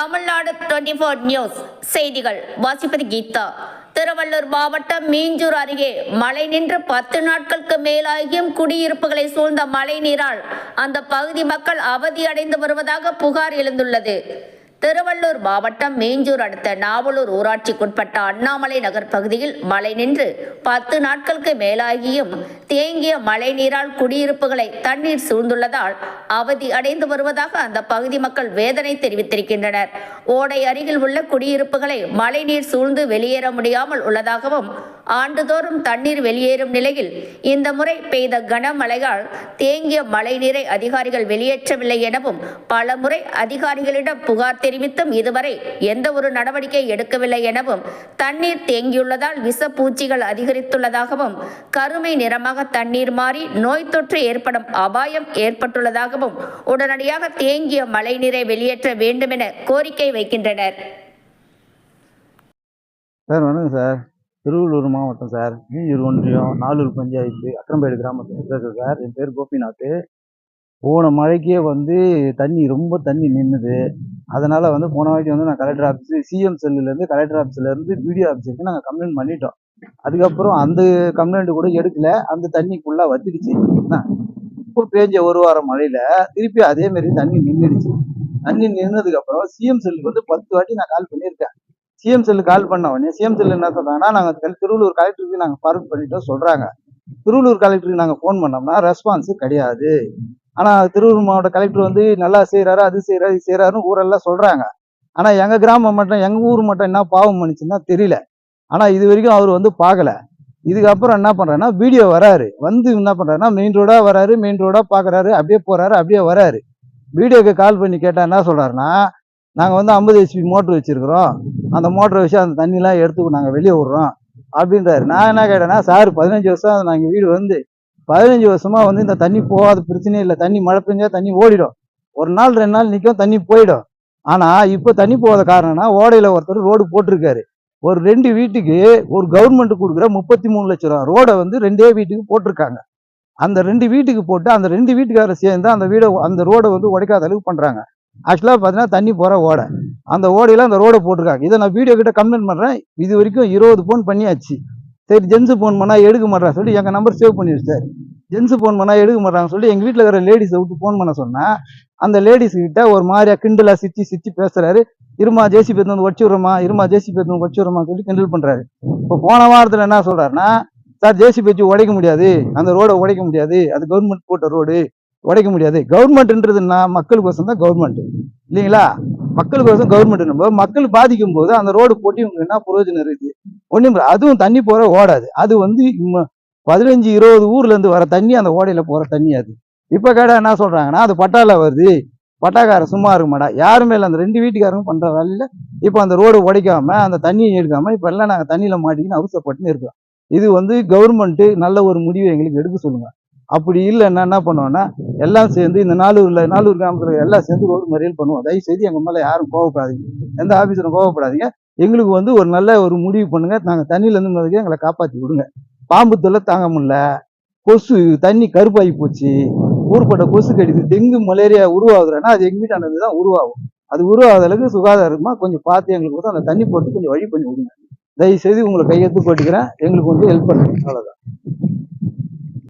Tamil Nadu twenty four news செய்திகள். வாசிப்பது கீதா. திருவள்ளூர் மாவட்டம் மீஞ்சூர் அருகே மழை நின்று பத்து நாட்களுக்கு மேலாகியும் குடியிருப்புகளை சூழ்ந்த மழை நீரால் அந்த பகுதி மக்கள் அவதியடைந்து வருவதாக புகார் எழுந்துள்ளது. திருவள்ளூர் மாவட்டம் மேஞ்சூர் அடுத்த நாவலூர் ஊராட்சிக்குட்பட்ட அண்ணாமலை நகர் பகுதியில் மழை நின்று பத்து நாட்களுக்கு மேலாகியும் தேங்கிய மழை நீரால் குடியிருப்புகளை தண்ணீர் சூழ்ந்துள்ளதால் அவதி அடைந்து வருவதாக அந்த பகுதி மக்கள் வேதனை தெரிவித்திருக்கின்றனர். ஓடை அருகில் உள்ள குடியிருப்புகளை மழைநீர் சூழ்ந்து வெளியேற முடியாமல் உள்ளதாகவும் ஆண்டுதோறும் தண்ணீர் வெளியேறும் நிலையில் இந்த முறை பெய்த கனமழையால் தேங்கிய மழைநீரை அதிகாரிகள் வெளியேற்றவில்லை எனவும் பல முறை அதிகாரிகளிடம் புகார் தெரிவித்தும் இதுவரை எந்த ஒரு நடவடிக்கை எடுக்கவில்லை எனவும் தண்ணீர் தேங்கியுள்ளதால் விஷப்பூச்சிகள் அதிகரித்துள்ளதாகவும் கருமை நிறமாக தண்ணீர் மாறி நோய் தொற்று ஏற்படும் அபாயம் ஏற்பட்டுள்ளதாகவும் உடனடியாக தேங்கிய மழைநீரை வெளியேற்ற வேண்டும் என கோரிக்கை வைக்கின்றனர். சார் வணக்கம் சார். திருவள்ளூர் மாவட்டம் சார். மீஞ்சூர் ஒன்றியம் நாலூர் பஞ்சாயத்து அக்கரம்பேடு கிராமத்தில் பேசுகிறேன் சார். என் பேர் கோபிநாத். போன மழைக்கே வந்து தண்ணி ரொம்ப தண்ணி நின்றுது அதனால் வந்து போன வாட்டி வந்து நான் கலெக்டர் ஆஃபீஸு சிஎம் செல்லுலேருந்து கலெக்டர் ஆஃபீஸ்லேருந்து பிடிஓ ஆஃபீஸுக்கு நாங்கள் கம்ப்ளைண்ட் பண்ணிட்டோம். அதுக்கப்புறம் அந்த கம்ப்ளைண்ட் கூட எடுக்கல. அந்த தண்ணி ஃபுல்லாக வத்திடுச்சு. இப்போ பேஞ்ச ஒரு வாரம் மழையில் திருப்பி அதே தண்ணி நின்றுடுச்சு தண்ணி நின்னதுக்கப்புறம் சிஎம் செல்லுக்கு வந்து பத்து வாட்டி நான் கால் பண்ணியிருக்கேன். சிஎம் செல்லு கால் பண்ண உடனே சிஎம் செல்லு என்ன சொன்னாங்கன்னா நாங்கள் திருவள்ளூர் கலெக்டருக்கு நாங்கள் ஃபார்வர்ட் பண்ணிட்டோம் சொல்கிறாங்க திருவள்ளூர் கலெக்டருக்கு நாங்கள் ஃபோன் பண்ணோம்னா ரெஸ்பான்ஸு கிடையாது. ஆனால் திருவள்ளூர் மாவட்ட கலெக்டர் வந்து நல்லா செய்கிறாரு அது செய்கிறாரு இது செய்கிறாருன்னு ஊரெல்லாம் சொல்கிறாங்க ஆனால் எங்கள் கிராமம் மட்டும் எங்கள் ஊர் மட்டும் என்ன பாவம் பண்ணிச்சுன்னா தெரியல. ஆனால் இது வரைக்கும் அவர் வந்து பார்க்கல இதுக்கப்புறம் என்ன பண்ணுறாருன்னா வீடியோ வராரு. வந்து என்ன பண்ணுறாருன்னா மெயின் ரோடாக வராரு மெயின் ரோடாக பார்க்குறாரு அப்படியே போகிறாரு அப்படியே வராரு. வீடியோக்கு கால் பண்ணி கேட்டால் என்ன சொல்கிறாருன்னா நாங்கள் வந்து ஐம்பது ஹெச்பி மோட்ரு வச்சுருக்குறோம். அந்த மோட்டரை வச்சு அந்த தண்ணிலாம் எடுத்து நாங்கள் வெளியே விட்றோம். அப்படின்றாரு. நான் என்ன கேட்டேன்னா சார் பதினஞ்சு வருஷம் நாங்கள் வீடு வந்து பதினஞ்சு வருஷமாக வந்து இந்த தண்ணி போகாத பிரச்சனையே இல்லை. தண்ணி மழை பெஞ்சால் தண்ணி ஓடிடும். ஒரு நாள் ரெண்டு நாள் நிற்கும் தண்ணி போயிடும். ஆனால் இப்போ தண்ணி போகாத காரணம்னா ஓடையில் ஒருத்தர் ரோடு போட்டிருக்காரு. ஒரு ரெண்டு வீட்டுக்கு ஒரு கவர்மெண்ட் கொடுக்குற முப்பத்தி மூணு லட்ச ரூபா. ரோடை வந்து ரெண்டே வீட்டுக்கு போட்டிருக்காங்க. அந்த ரெண்டு வீட்டுக்கு போட்டு அந்த ரெண்டு வீட்டுக்காரர் சேர்ந்து அந்த வீடை அந்த ரோடை வந்து உடைக்காத அளவுக்கு பண்ணுறாங்க ஆக்சுவலாக பார்த்தீங்கன்னா தண்ணி போகிற ஓடை. அந்த ஓடையில் அந்த ரோடை போட்டிருக்காங்க. இதை நான் வீடியோ கிட்ட கம்ப்ளைண்ட் பண்ணுறேன் இது வரைக்கும் இருபது ஃபோன் பண்ணியாச்சு. சரி ஜென்ஸு ஃபோன் பண்ணால் எடுக்க மாட்டேறாங்க சொல்லி எங்கள் நம்பர் சேவ் பண்ணி சார் ஜென்ஸு ஃபோன் பண்ணால் எடுக்க மாட்டாங்க சொல்லி எங்கள் வீட்டில் இருக்கிற லேடிஸை விட்டு ஃபோன் பண்ண சொன்னேன் அந்த லேடிஸ் கிட்ட ஒரு மாதிரியா கிண்டலாக சித்தி சித்தி பேசுகிறாரு இருமா ஜேசி பேத்து வந்து வச்சு விட்றோமா இருமா ஜேசி பேத்து வந்து வச்சு சொல்லி கிண்டல் பண்ணுறாரு இப்போ போன வாரத்தில் என்ன சொல்கிறாருன்னா சார் ஜேசி பேச்சு உடைக்க முடியாது. அந்த ரோடை உடைக்க முடியாது. அது கவர்மெண்ட் போட்ட ரோடு. உடைக்க முடியாது. கவர்மெண்ட்ன்றதுன்னா மக்களுக்கோசம் தான் கவர்மெண்ட் இல்லைங்களா? மக்களுக்கோசம் கவர்மெண்ட் நம்ம. மக்கள் பாதிக்கும் போது அந்த ரோடு போட்டி உங்களுக்கு என்ன பிரயோஜனம் இருக்கு? ஒன்றும் அதுவும் தண்ணி போற ஓடாது. அது வந்து பதினஞ்சு இருபது ஊர்ல இருந்து வர தண்ணி அந்த ஓடையில போற தண்ணி அது. இப்ப கேட்டா என்ன சொல்றாங்கன்னா அது பட்டால வருது. பட்டாக்காரன் சும்மா இருக்க மாட்டா யாருமே இல்லை அந்த ரெண்டு வீட்டுக்காரங்க பண்ற வேலையில இப்போ அந்த ரோடு உடைக்காம அந்த தண்ணியை எடுக்காம இப்ப எல்லாம் நாங்க தண்ணியில மாட்டிக்கின்னு அவசரப்பட்டுன்னு இருக்கோம் இது வந்து கவர்மெண்ட் நல்ல ஒரு முடிவை எங்களுக்கு எடுக்க சொல்லுங்க. அப்படி இல்லைன்னா என்ன பண்ணுவோன்னா எல்லாம் சேர்ந்து இந்த நாலூரில் நாலூர் கிராமத்தில் எல்லாம் சேர்ந்து ரோடு மறியல் பண்ணுவோம். தயவு செய்து எங்கள் மேலே யாரும் கோவப்படாதீங்க. எந்த ஆஃபீஸரும் கோவப்படாதீங்க. எங்களுக்கு வந்து ஒரு நல்ல ஒரு முடிவு பண்ணுங்க. நாங்கள் தண்ணியிலேருந்து முதல்ல எங்களை காப்பாற்றி விடுங்க. பாம்பு தொல்லை தாங்க முடியல. கொசு தண்ணி கருப்பாகி போச்சு. ஊர்பட்ட கொசு கடிது டெங்கு மலேரியா உருவாகுதுன்னா அது எங்கள் வீட்டானது தான் உருவாகும். அது உருவாகாத அளவுக்கு சுகாதாரமாக கொஞ்சம் பார்த்து எங்களுக்கு வந்து அந்த தண்ணி போட்டு கொஞ்சம் வழி பண்ணி விடுங்க. தயவு செய்து உங்களை கையெழுத்து போட்டுக்கிறேன். எங்களுக்கு வந்து ஹெல்ப் பண்ணுங்க. அவ்வளோதான்